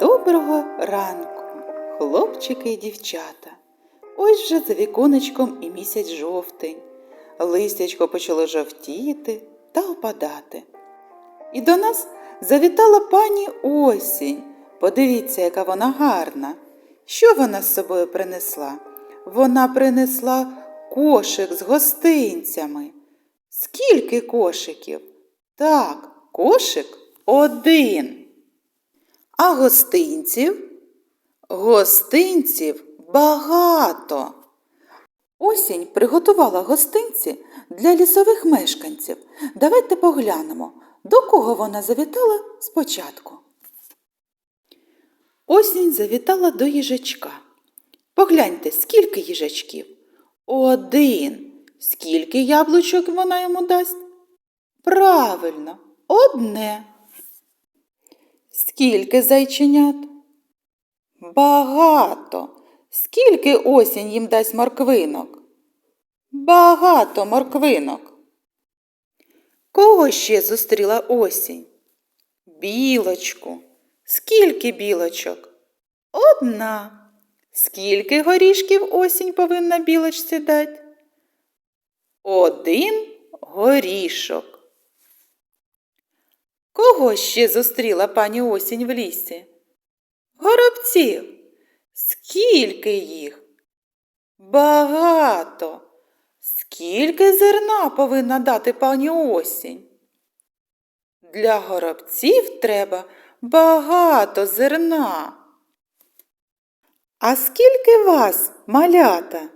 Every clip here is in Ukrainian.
Доброго ранку, хлопчики і дівчата. Ось вже за віконечком і місяць жовтень. Листячко почало жовтіти та опадати. І до нас завітала пані осінь. Подивіться, яка вона гарна. Що вона з собою принесла? Вона принесла кошик з гостинцями. Скільки кошиків? Так, кошик один. А гостинців? Гостинців багато. Осінь приготувала гостинці для лісових мешканців. Давайте поглянемо, до кого вона завітала спочатку. Осінь завітала до їжачка. Погляньте, скільки їжачків? Один. Скільки яблучок вона йому дасть? Правильно, одне. Скільки зайченят? Багато. Скільки осінь їм дасть морквинок? Багато морквинок. Кого ще зустріла осінь? Білочку. Скільки білочок? Одна. Скільки горішків осінь повинна білочці дати? Один горішок. Кого ще зустріла пані осінь в лісі? Горобців. Скільки їх? Багато. Скільки зерна повинна дати пані осінь? Для горобців треба багато зерна. А скільки вас, малята?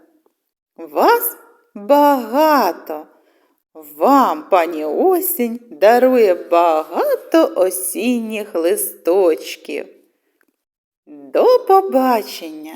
Вас багато. Вам, пані осінь, дарує багато осінніх листочків. До побачення!